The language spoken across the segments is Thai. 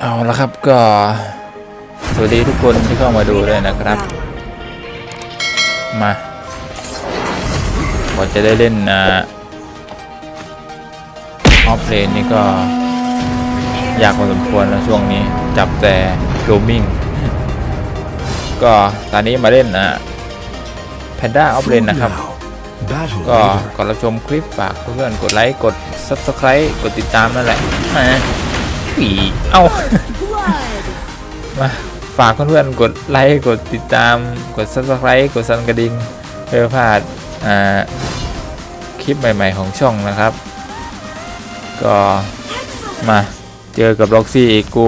เอาละครับก็สวัสดีทุกคนที่เข้ามาดูด้วยนะครับ มาก่อจะได้เล่นอ่าออฟเลนนี่ก็ยากพอสมควรแล้วช่วงนี้จับแต่โรมิงก็ตอนนี้มาเล่นอะแพนด้าออฟเลนนะครับ ก็ก่อนรับชมคลิปฝากเพื่อนๆกดไลค์ กด Subscribe กดติดตามนั่นแหละ มาปีเอ้า มาฝากเพื่อนๆกดไลค์กดติดตามกด Subscribe กดสั่นกระดิ่งเพื่อพลาดอ่าคลิปใหม่ ๆ ของช่องนะครับ ก็มาเจอกับล็อกซี่อีกกู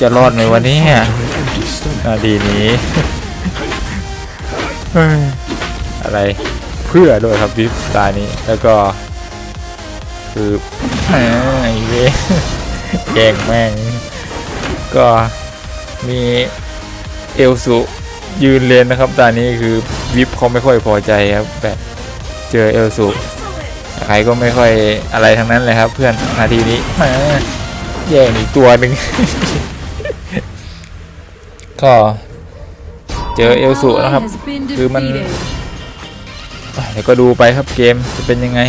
จะรอดไหมวันนี้ On an empty stomach. นาทีนี้อะไรเพื่อด้วยครับวิปตานี้แล้วก็คือไอ้เว้ แกงแม่ง ก็มีเอลสุยืนเลนนะครับตอนนี้คือวิปเขาไม่ค่อยพอใจครับแบบเจอเอลสุใครก็ไม่ค่อยอะไรทั้งนั้นเลยครับ เพื่อนนาทีนี้มาแย่งอีกตัวหนึ่งก็เจอเอลสุนะครับ คือมันเดี๋ยวก็ดูไปครับเกมจะเป็นยังไง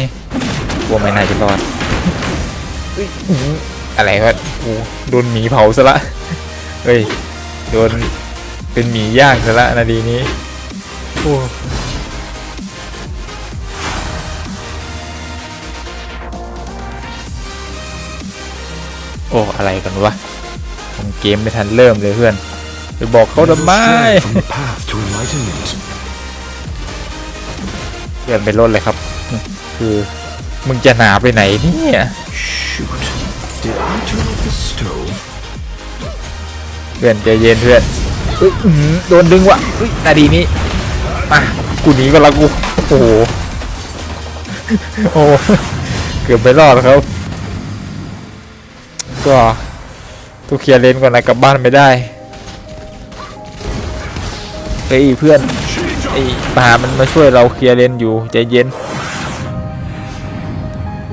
กลัวไม่น่าจะรอด อะไรวะกูโดนหมีเผาซะละเฮ้ย โดนเป็นหมีย่างซะละนาทีนี้ โอ้โอ้ อะไรกันวะผมเกมไม่ทันเริ่มเลยเพื่อน ไปบอกเขาทำไมเปลี่ยนเป็นรถเลยครับ คือ มึงจะหนาไปไหนเนี่ย Shoot. เพื่อนใจเย็นเพื่อนเอ้ยอื้อหือโดนดึงว่ะเฮ้ยนาทีนี้มากูหนีก็ละกูโอ้โหโอ้เกือบไปรอดครับ ก็ทุกเคลียร์เลนก่อนนะกลับบ้านไม่ได้เฮ้ยเพื่อนไอ้ปามันมาช่วยเราเคลียร์เลนอยู่ใจเย็น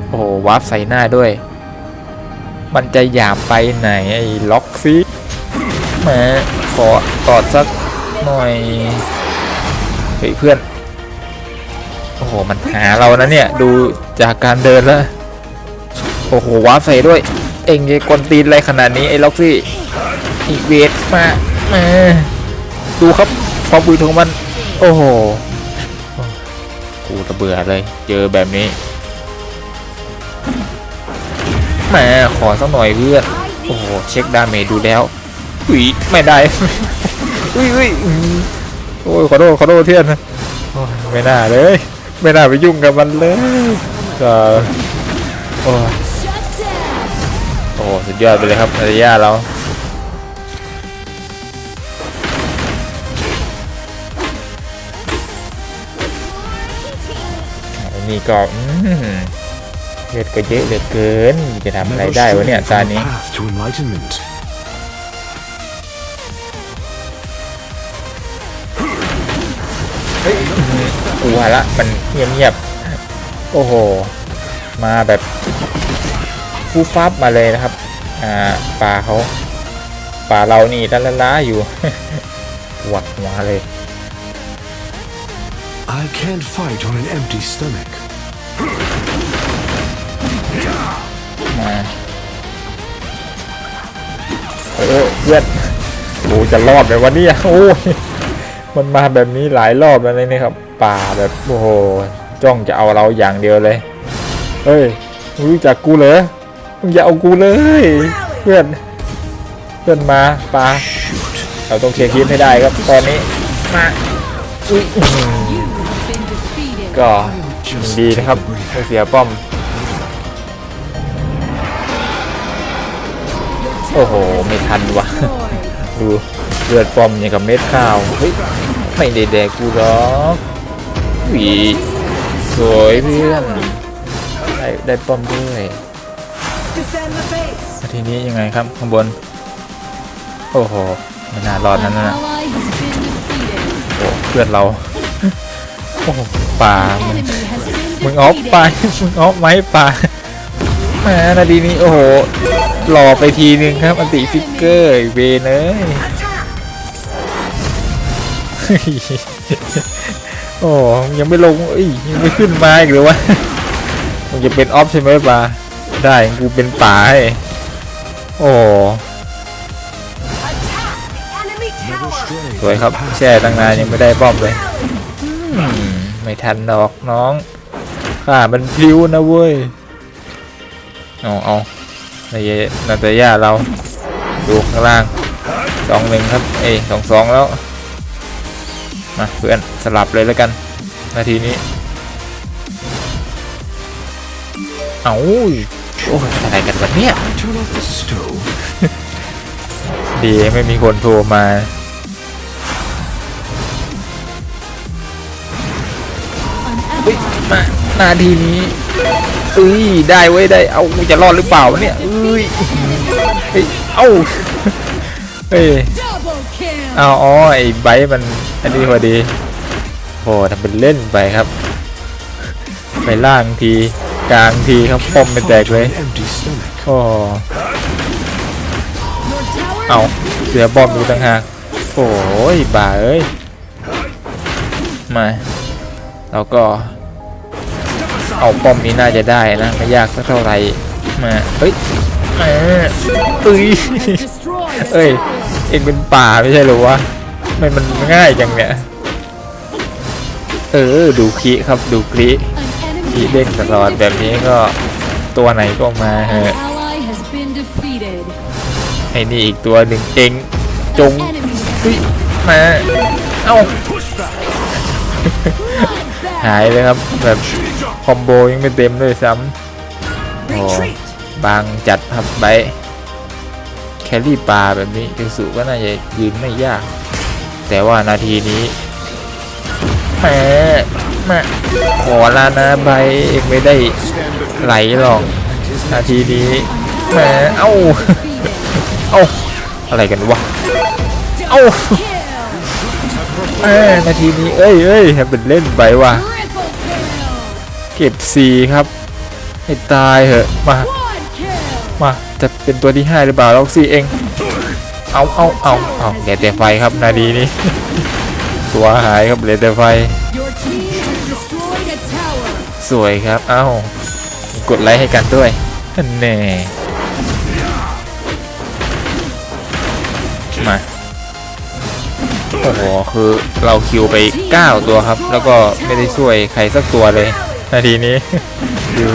โอ้โหวาร์ปใส่หน้าด้วย มันจะหยาบไปไหนไอ้ล็อกซิแหมขอกอดสักหน่อยเฮ้ยเพื่อน โอ้โห มันหาเรานะเนี่ย ดูจากการเดินแล้ว โอ้โหว้าใส่ด้วย เอ็งจะกวนตีนอะไรขนาดนี้ ไอ้ล็อกซี่อีเวทมามาดูครับพอปุยทงมัน โอ้โหกูระเบื่อเลย เจอแบบนี้ แหมขอสักหน่อยเพื่อนโอ้โหเช็คดาเมจดูแล้วอุ้ยไม่ได้ อุ้ยอุ้ยโอ้ยขอโทษขอโทษเทียนโอ้ยไม่น่าเลย ไม่น่าไปยุ่งกับมันเลยก็โอ้โอ้โหสุดยอดไปเลยครับนาฬิยาเราอันนี้ก็อืม เลือดก็เยอะเหลือเกิน จะทำอะไร Never ได้วะ stray เนี่ย from ตา the นี้ path to enlightenment. กลัวละมันเงียบเงียบๆโอ้โห มาแบบฟูฟับมาเลยนะครับ อ่าป่าเขาป่าเรานี่ละละล้าอยู่หวัดหัวเลย I can't fight on an empty stomach. าเออเพื่อนโอ้จะรอดไหมวันนี้โอ้ยมันมาแบบนี้หลายรอบแล้วนี่ครับ ป่าแบบโอ้โหจ้องจะเอาเราอย่างเดียวเลยเฮ้ยมึงรู้จักกูเหรอมึงอย่าเอากูเลย เพื่อนเพื่อนมาป่าเราต้องเคลียร์คลิปให้ได้ครับตอนนี้มาอุ้ยก็ยังดีนะครับไม่เสียป้อม โอ้โห ไม่ทันวะ ดูเลือดปอมอย่างกับเม็ดข้าว เฮ้ย ไม่ได้แดกกูหรอกหวีสวยเพื่อน ได้ได้ป้อมด้วยแล้วทีนี้ยังไงครับ ข้างบน โอ้โห ไม่น่ารอดนั่นนะโอ้เพื่อนเรา โอ้โหป่ามึงมึงออฟไปมึงออฟไหมป่าแหมนาทีนี้โอ้โห รอไปทีนึงครับอันติฟิกเกอร์เวเอ้ยโอ้ยังไม่ลงอ้ยยังไม่ขึ้นมาอีกเลยวะมันจะเป็นออฟใช่ไหมปลาได้กูเป็นป่าให้โอ้สวยครับแช่ตั้งนานยังไม่ได้ป้อมเลยไม่ทันดอกน้องข้ามันพลิ้วนะเว้ยเอาเอา ในเยนาตาย่าเราดูข้างล่างสองหนึ่งครับ เอ้สองสองแล้ว มาเพื่อนสลับเลยแล้วกัน นาทีนี้ เอาโอ้ยอะไรกันวะเนี่ยดีไม่มีคนโทรมาเฮ้ยมานาทีนี้ เอ้ยได้เว้ยได้เอากูจะรอดหรือเปล่าเนี่ยเอ้ยเฮ้ยเอ้าเฮ้ยเอาอ๋อไอ้ไบร์มันอันนี้พอดีโอ้ทำเป็นเล่นไปครับ ไปล่างทีกลางทีครับป้อมไม่แตกเลยโอ้เอาเสือบอมอยู่ต่างหากโอ้ยบ่าเอ้ยมาแล้วก็ เอาป้อมนี้น่าจะได้นะไม่ยากสักเท่าไหร่มาเฮ้ยมเอ้ยเอ้ยเองเป็นป่าไม่ใช่หรอวะทำไมมันง่ายจังเนี่ยเออดูคลิครับดูคลิคลิเด้งตลอดแบบนี้ก็ตัวไหนก็มาเห An อะ ally has been defeated. ไอ้นี่อีกตัวหนึ่งเองจงฮ้ยมาเอ้าหายเลยครับแบบ คอมโบยังไม่เต็มด้วยซ้ำโอ้บางจัดครับไปแครี่ปลาแบบนี้จิสุก็น่าจะยืนไม่ยาก แต่ว่านาทีนี้แหมมาขอลานะใบเองไม่ได้ไหลหรอก นาทีนี้แหมเอ้า defeated. เอ้าอะไรกันวะเอ้า Kill. แหมนาทีนี้เอ้ยเอ้ยทำเป็นเล่นไปว่ะ Triple kill. เก็บสีครับให้ตายเหอะมามาจะเป็นตัวที่ห้าหรือเปล่าล็อกซี่เอง เอาเอาเอาเอาเหลือแต่ไฟครับนาทีนี้ ตัวหายครับเหลือแต่ไฟ สวยครับ เอ้ากดไลค์ให้กันด้วยนแน่มาโอ้โหคือเราคิวไป 9 ตัวครับ แล้วก็ไม่ได้ช่วยใครสักตัวเลย นาทีนี้คือ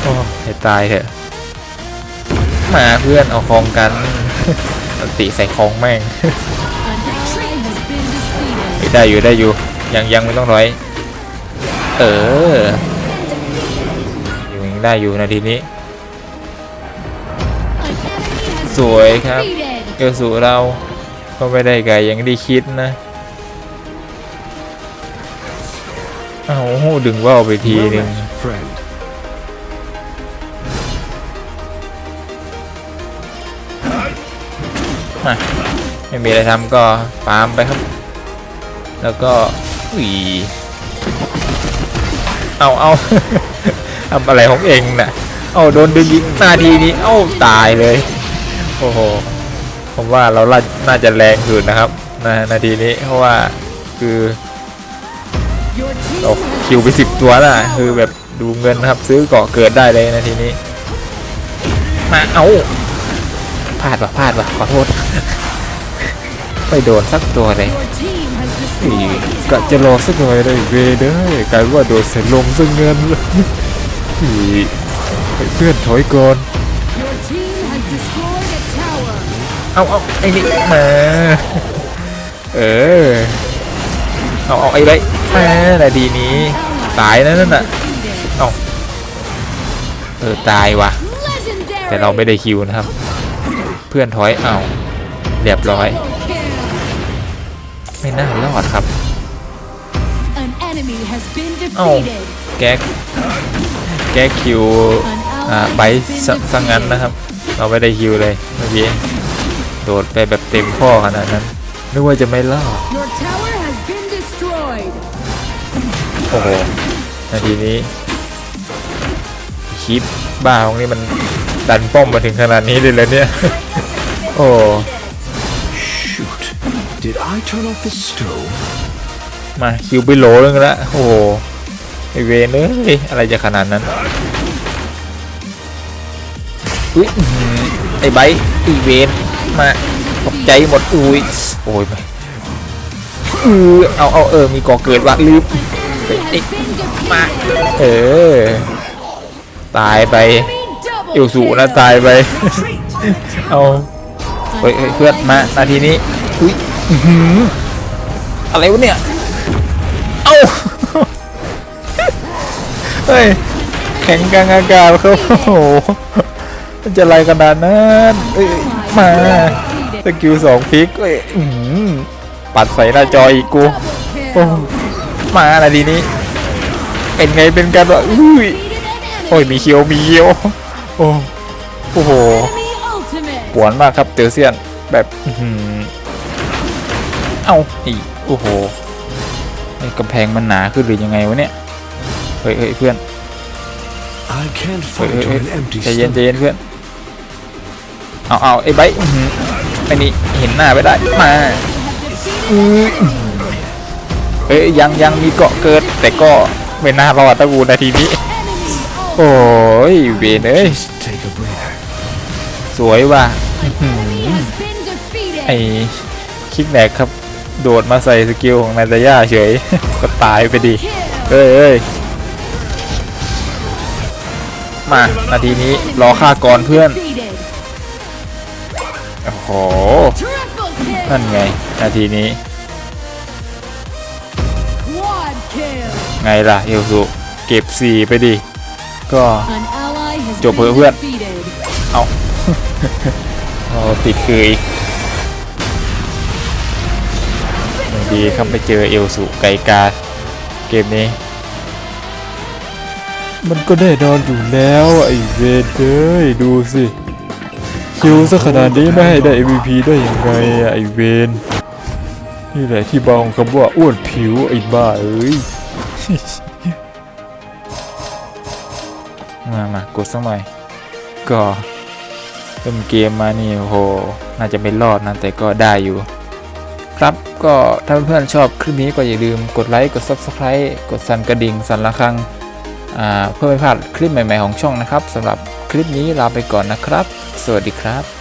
โอ้ให้ตายเถอะมาเพื่อนเอาคองกันติใส่คองแม่งได้อยู่ได้อยู่ยังยังไม่ต้องร้อย เอออยู่ยังได้อยู่นาทีนี้สวยครับเกสู่เราก็ไม่ได้ไกลอย่างที่คิดนะ เอ้าดึงว่าวไปทีหนึ่งไม่มีอะไรทำก็ฟาร์มไปครับ แล้วก็อุ้ยเอาเอาทำอะไรของเองน่ะเอาโดนดึงยิงนาทีนี้ เอาตายเลย โอ้โห ผมว่าเราล่าน่าจะแรงสุดนนะครับนาทีนี้เพราะว่าคือ เราคิวไปสิบตัวน่ะคือแบบดูเงินนะครับซื้อเกาะเกิดได้เลยนาทีนี้ มาเอาพลาดวะพลาดวะขอโทษไม่โดนสักตัวเลยกะจะรอสักหน่อยเลยเวเด้อกลายว่าโดนเสร็จลมซะเงินเลยเพื่อนถอยก่อนเอาเอาไอ้นี่มาเออเอาเอาไอ้ไร มานาทีนี้ ตายนะนั่นน่ะ Defeated. เอาเออตายว่ะ Legendary. แต่เราไม่ได้คิวนะครับ เพื่อนถอยเอาเรียบร้อย Double kill. ไม่น่ารอดครับ An enemy has been Oh. defeated. แก๊กแก๊กคิว An อ่า ally ไบ has ท์ been ซะซะงั้น defeated. นะครับ เราไม่ได้คิวเลยเมื่อกี้โดดไปแบบเต็มข้อขนาดนั้นนึกว่าจะไม่รอด โอ้โหนาทีนี้คลิปบ้าของนี่มันดันป้อมมาถึงขนาดนี้เลยแล้วเนี่ย โอ้ Shoot. Did I turn off the stove? มาคิวไปโหลนึงแล้วโอ้โหไอเวนเอ้ยอะไรจะขนาดนั้นอุ้ยอื้อหือไอไบร์ทไอเวนมาตกใจหมดอุ้ยโอ้ยไม่อือเอาเอาเออมีก่อเกิดวะลืม เฮ้ยไอ้ Been defeated. มาเออ ตายไป Double อิวสูนะ kill. ตายไป เอาเฮ้ยเฮ้ยเพื่อนมานาทีนี้อุ้ยอื้อหืออะไรวะเนี่ย เอ้า เฮ้ย แข็งกลางอากาศครับโอ้โหมันจะอะไรขนาดนั้นเอ้ยมาสกิลสองฟิกเอ้ยอื้อหือปัดใส่หน้าจออีกกู Double โอ้ kill. มานาทีนี้ เป็นไงเป็นกันวะอุ้ย Defeated an enemy. โอ้ยมีเคียวมีเคียวโอ้โอ้โห Enemy ultimate. ปวนมากครับเตอเซียนแบบอื้อหือเอ้าอีโอ้โหไอ้กำแพงมันหนาขึ้นหรือยังไงวะเนี่ยเฮ้ยเฮ้ยเพื่อน I can't เฮ้ย fight เฮ้ย on เฮ้ย an empty ใจเย็นใจ stomach. เย็นเพื่อนเอาเอาไอ้ไบร์ทอื้อหือไอ้นี่เห็นหน้าไปได้มาอื้อเฮ้ยยังยังมีเกาะเกิดแต่ก็ ไม่น่ารอดตะกูนาทีนี้ Enemy โอ้ยเวนเอ้ย Just take a breather. สวยว่ะ enemy has been defeated. ไอคลิกแนกครับ โดดมาใส่สกิลของนายตาย่าเฉย ก็ตายไปดิ Kill. เอ้ยเอ้ยมานาทีนี้รอฆ่าก่อนเพื่อน Defeated. โอ้โห Triple kill. นั่นไง นาทีนี้ ไงล่ะเอลสุเก็บสี่ไปดิ ก็ An ally has Chụp been hứa huyết. defeated. เอาเอาติดคืออีกยังดีครับไปเจอเอลสุไกกา เกมนี้ มันก็แน่นอนอยู่แล้วไอเวนเอ้ยดูสิคิวซะขนาดนี้ไม่ให้ได้ MVP ได้ยังไงอะไอเวนนี่แหละที่บาของคำว่าอ้วนผิวไอ้บ้าเอ้ย มามากดสักหน่อย ก็เริ่มเกมมานี่โอ้โหน่าจะไม่รอดนะ แต่ก็ได้อยู่ ครับก็ถ้าเพื่อนๆชอบคลิปนี้ก็อย่าลืมกดไลค์ กด Subscribe กดสั่นกระดิ่ง สั่นระฆังเพื่อไม่พลาดคลิปใหม่ ๆ ของช่องนะครับสำหรับคลิปนี้ลาไปก่อนนะครับ สวัสดีครับ